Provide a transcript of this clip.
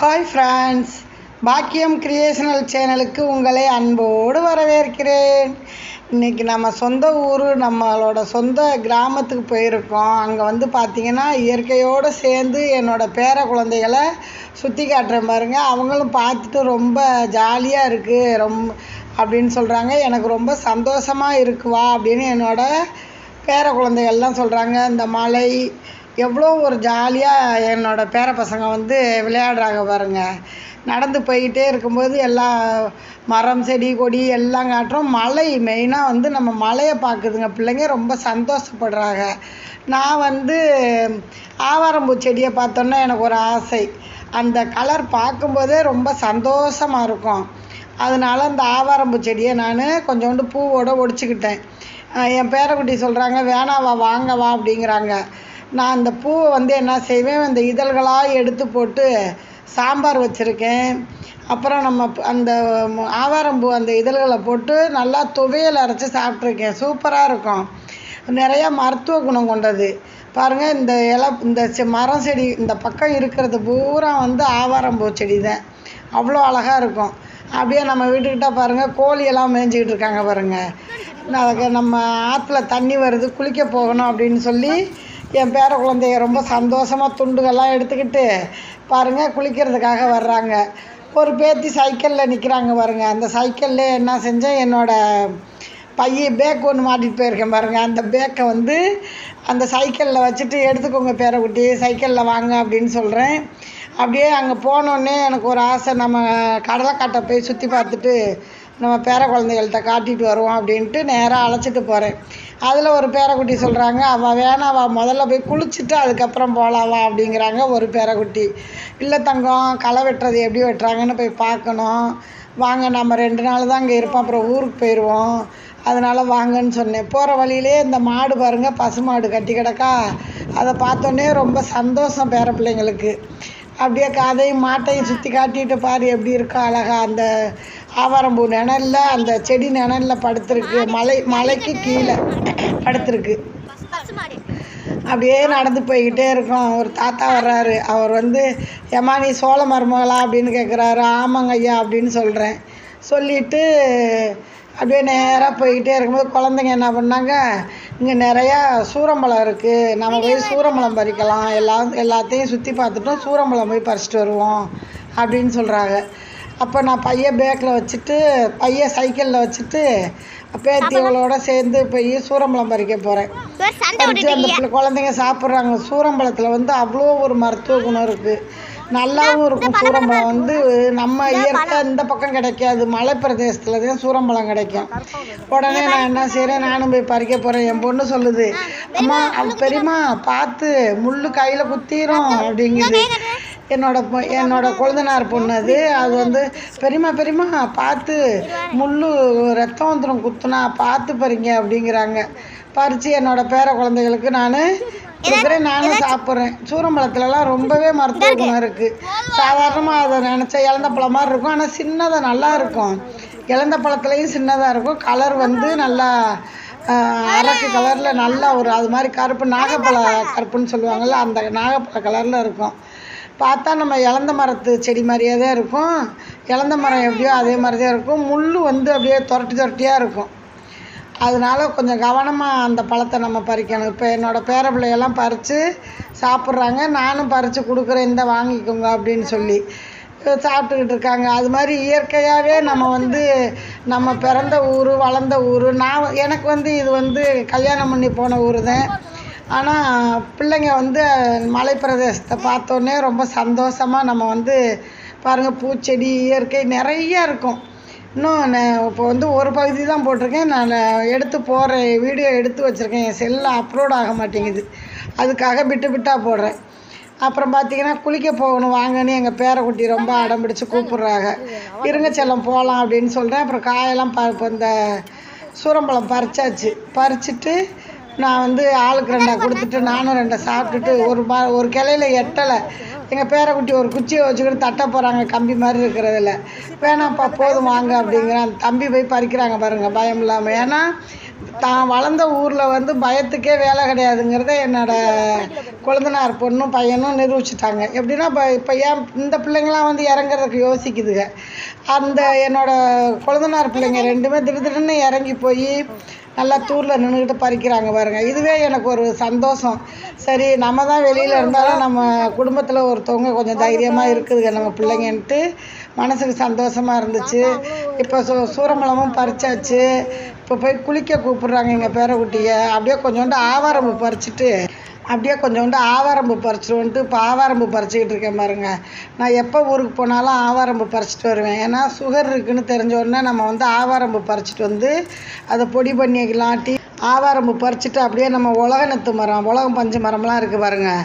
Hi friends பாக்கியம் creational சேனலுக்கு உங்களை அன்போடு வரவேற்கிறேன். இன்றைக்கி நம்ம சொந்த ஊர் நம்மளோட சொந்த கிராமத்துக்கு போயிருக்கோம். அங்கே வந்து பார்த்திங்கன்னா இயற்கையோடு சேர்ந்து என்னோடய பேர குழந்தைகளை சுற்றி காட்டுறேன் பாருங்கள் அவங்களும் பார்த்துட்டு ரொம்ப ஜாலியாக இருக்குது ரொம்ப அப்படின்னு சொல்கிறாங்க எனக்கு ரொம்ப சந்தோஷமாக இருக்குவா அப்படின்னு என்னோடய பேர குழந்தைகள்லாம் சொல்கிறாங்க இந்த மலை எவ்வளோ ஒரு ஜாலியாக என்னோடய பேர பசங்க வந்து விளையாடுறாங்க பாருங்க. நடந்து போய்கிட்டே இருக்கும்போது எல்லா மரம் செடி கொடி எல்லாம் காட்டுறோம். மலை மெயினாக வந்து நம்ம மலையை பார்க்குதுங்க. பிள்ளைங்க ரொம்ப சந்தோஷப்படுறாங்க. நான் வந்து ஆவாரம்பூ செடியை பார்த்தோன்னா எனக்கு ஒரு ஆசை. அந்த கலர் பார்க்கும்போதே ரொம்ப சந்தோஷமாக இருக்கும். அதனால அந்த ஆவாரம்பூ செடியை நான் கொஞ்சோண்டு பூவோடு ஒடிச்சுக்கிட்டேன். என் பேரக்குட்டி சொல்கிறாங்க வேணாவா வாங்க வா அப்படிங்கிறாங்க. நான் அந்த பூவை வந்து என்ன செய்வேன்? அந்த இதழ்களாக எடுத்து போட்டு சாம்பார் வச்சுருக்கேன். அப்புறம் நம்ம அந்த ஆவாரம்பூ அந்த இதழ்களை போட்டு நல்லா துவையல் அரைச்சி சாப்பிட்ருக்கேன் சூப்பராக இருக்கும். நிறையா மருத்துவ குணம் கொண்டது. பாருங்கள் இந்த இலை இந்த செ மரம் செடி இந்த பக்கம் இருக்கிறது பூரா வந்து ஆவாரம்பூ செடி தான் அவ்வளோ அழகாக இருக்கும். அப்படியே நம்ம வீட்டுக்கிட்ட பாருங்கள் கோழியெல்லாம் மேய்ஞ்சிக்கிட்டு இருக்காங்க பாருங்கள் அதுக்கு நம்ம ஆற்றுல தண்ணி வருது குளிக்க போகணும் அப்படின்னு சொல்லி என் பேர குழந்தைய ரொம்ப சந்தோஷமாக துண்டுகள்லாம் எடுத்துக்கிட்டு பாருங்கள் குளிக்கிறதுக்காக வர்றாங்க. ஒரு பேத்தி சைக்கிளில் நிற்கிறாங்க பாருங்க. அந்த சைக்கிளில் என்ன செஞ்சேன் என்னோடய பைய பேக் ஒன்று மாட்டிகிட்டு போயிருக்கேன் பாருங்கள் அந்த பேக்கை வந்து அந்த சைக்கிளில் வச்சுட்டு எடுத்துக்கோங்க பேரக்குட்டி சைக்கிளில் வாங்க அப்படின்னு சொல்கிறேன் அப்படியே அங்கே போனோடனே எனக்கு ஒரு ஆசை நம்ம கடலைக்காட்டை போய் சுற்றி பார்த்துட்டு நம்ம பேர குழந்தைகள்கிட்ட காட்டிட்டு வருவோம் அப்படின்ட்டு நேராக அழைச்சிட்டு போகிறேன் அதில் ஒரு பேரக்குட்டி சொல்கிறாங்க அவள் வேணாம் அவள் முதல்ல போய் குளிச்சுட்டு அதுக்கப்புறம் போகலாவா அப்படிங்கிறாங்க ஒரு பேரக்குட்டி. இல்லை தங்கம் களை வெட்டுறது எப்படி வெட்டுறாங்கன்னு போய் பார்க்கணும். வாங்க நம்ம ரெண்டு நாள் தான் அங்கே இருப்போம் அப்புறம் ஊருக்கு போயிடுவோம் அதனால் வாங்கன்னு சொன்னேன். போகிற வழியிலே இந்த மாடு பாருங்கள் பசு மாடு கட்டி கிடக்கா. அதை பார்த்தோன்னே ரொம்ப சந்தோஷம் பேர பிள்ளைங்களுக்கு. அப்படியே அதையும் மாட்டையும் சுற்றி காட்டிட்டு பாரு எப்படி இருக்கா அழகா. அந்த ஆவாரம்பூ நிழல்ல அந்த செடி நிழல்ல படுத்துருக்கு. மலை மலைக்கு கீழே படுத்துருக்கு. அப்படியே நடந்து போய்கிட்டே இருக்கோம். ஒரு தாத்தா வர்றாரு. அவர் வந்து ஏமா நீ சோள மருமகளா? அப்படின்னு கேட்குறாரு ஆமாங்க ஐயா அப்படின்னு சொல்கிறேன் சொல்லிவிட்டு அப்படியே நேராக போய்கிட்டே இருக்கும்போது குழந்தைங்க என்ன பண்ணாங்க? இங்கே நிறையா சூரம்பழம் இருக்குது நம்ம போய் சூரம்பழம் பறிக்கலாம். எல்லாம் எல்லாத்தையும் சுற்றி பார்த்துட்டோம் சூரம்பழம் போய் பறிச்சிட்டு வருவோம் அப்படின்னு சொல்கிறாங்க அப்போ நான் பையன் பேக்கில் வச்சுட்டு பையன் சைக்கிளில் வச்சுட்டு பேத்தியவளோட சேர்ந்து போய் சூரம்பழம் பறிக்க போகிறேன் பறித்து அந்த குழந்தைங்க சாப்பிட்றாங்க. சூரம்பழத்தில் வந்து அவ்வளோ ஒரு மருத்துவ குணம் இருக்குது நல்லாவும் இருக்கும். சூரம்பழம் வந்து நம்ம இயற்கை இந்த பக்கம் கிடைக்காது. மலை பிரதேசத்தில் தான் சூரம்பழம் கிடைக்கும். உடனே நான் என்ன செய்கிறேன் நானும் போய் பறிக்க போகிறேன் என் பொண்ணு சொல்லுது அம்மா பெரியம்மா பார்த்து முள் கையில் குத்திரும் அப்படிங்குது. என்னோட என்னோட கொழுந்தனார் பொண்ணு அது. அது வந்து பெரியம்மா பெரியம்மா பார்த்து முள் ரத்தம் வந்துடும் குத்துனா பார்த்து பறிங்க அப்படிங்கிறாங்க. பறித்து என்னோட பேர குழந்தைகளுக்கு நான் கொடுக்குறேன் நானும் சாப்பிட்றேன். சூரம்பழத்துலலாம் ரொம்பவே மருத்துவ குணம் இருக்குது சாதாரணமாக அதை நினச்சா இழந்த பழம் மாதிரி இருக்கும். ஆனால் சின்னதாக நல்லா இருக்கும். இழந்த பழத்துலேயும் சின்னதாக இருக்கும். கலர் வந்து நல்லா அரக்கு கலரில் நல்லா ஒரு அது மாதிரி கருப்பு நாகப்பழ கருப்புன்னு சொல்லுவாங்கள்ல அந்த நாகப்பழ கலரில் இருக்கும். பார்த்தா நம்ம இழந்த மரத்து செடி மாதிரியே தான் இருக்கும். இழந்த மரம் எப்படியோ அதே மாதிரி தான் இருக்கும். முள் வந்து அப்படியே துரட்டி துரட்டியாக இருக்கும். அதனால கொஞ்சம் கவனமாக அந்த பழத்தை நம்ம பறிக்கணும். இப்போ என்னோடய பேர பிள்ளையெல்லாம் பறித்து சாப்பிட்றாங்க. நானும் பறித்து கொடுக்குறேன். இந்த வாங்கிக்கோங்க அப்படின்னு சொல்லி. சாப்பிட்டுக்கிட்டு இருக்காங்க. அது மாதிரி இயற்கையாகவே நம்ம வந்து நம்ம பிறந்த ஊர் வளர்ந்த ஊர். நான் எனக்கு வந்து இது வந்து கல்யாணம் பண்ணி போன ஊர் தான் ஆனால் பிள்ளைங்க வந்து மலை பிரதேசத்தை பார்த்தோன்னே ரொம்ப சந்தோஷமாக நம்ம வந்து பாருங்கள் பூச்செடி இயற்கை நிறையா இருக்கும். இன்னும் நான் இப்போ வந்து ஒரு பகுதி தான் போட்டிருக்கேன். நான் எடுத்து போடுற வீடியோ எடுத்து வச்சுருக்கேன். என் செல்லில் அப்லோட் ஆக மாட்டேங்குது. அதுக்காக விட்டு விட்டாக போடுறேன். அப்புறம் பார்த்தீங்கன்னா குளிக்க போகணும் வாங்கன்னு எங்கள் பேரக்குட்டி ரொம்ப அடம் பிடிச்சி கூப்பிட்றாங்க. இருங்க செல்லம் போகலாம் அப்படின்னு சொல்கிறேன் அப்புறம் காயெல்லாம் ப இப்போ இந்த சூரம்பழம் பறிச்சாச்சு. பறிச்சுட்டு நான் வந்து ஆளுக்கு ரெண்டா கொடுத்துட்டு நானும் ரெண்டை சாப்பிட்டுட்டு ஒரு மா ஒரு கிளையில எட்டலை. எங்கள் பேரக்குட்டி ஒரு குச்சியை வச்சுக்கிட்டு தட்ட போகிறாங்க கம்பி மாதிரி இருக்கிறதுல. வேணாம்ப்பா போதும் வாங்க அப்படிங்கிற அந்த தம்பி போய் பறிக்கிறாங்க பாருங்கள் பயம் இல்லாமல் ஏன்னா தான் வளர்ந்த ஊரில் வந்து பயத்துக்கே வேலை கிடையாதுங்கிறத என்னோட குழந்தனார் பொண்ணும் பையனும் நிரூபிச்சிட்டாங்க. எப்படின்னா இப்போ இப்போ ஏன் இந்த பிள்ளைங்களாம் வந்து இறங்குறதுக்கு யோசிக்குதுங்க. அந்த என்னோட குழந்தனார் பிள்ளைங்க ரெண்டுமே திடு திடுன்னு இறங்கி போய் நல்லா தூரில் நின்றுக்கிட்டு பறிக்கிறாங்க பாருங்க. இதுவே எனக்கு ஒரு சந்தோஷம். சரி நம்ம தான் வெளியில் இருந்தாலும் நம்ம குடும்பத்தில் ஒருத்தவங்க கொஞ்சம் தைரியமாக இருக்குதுங்க நம்ம பிள்ளைங்கன்ட்டு. மனசுக்கு சந்தோஷமாக இருந்துச்சு. இப்போ சூ சூரம்பழமும் பறிச்சாச்சு. இப்போ போய் குளிக்க கூப்பிட்றாங்க எங்கள் பேரக்குட்டியை. அப்படியே கொஞ்சோண்டு ஆவாரம்பு பறிச்சுட்டு அப்படியே கொஞ்சோண்டு ஆவாரம்பு பறிச்சிட்டு வந்துட்டு இப்போ ஆவாரம்பு பறிச்சுக்கிட்டு இருக்கேன் பாருங்க. நான் எப்போ ஊருக்கு போனாலும் ஆவாரம்பு பறிச்சிட்டு வருவேன். ஏன்னா சுகர் இருக்குன்னு தெரிஞ்ச உடனே நம்ம வந்து ஆவாரம்பு பறிச்சிட்டு வந்து அதை பொடி பண்ணிக்கலாம் டீ ஆவாரம்பு பறிச்சிட்டு அப்படியே நம்ம உலகநத்து மரம் உலகம் பஞ்சு மரம்லாம் இருக்குது பாருங்கள்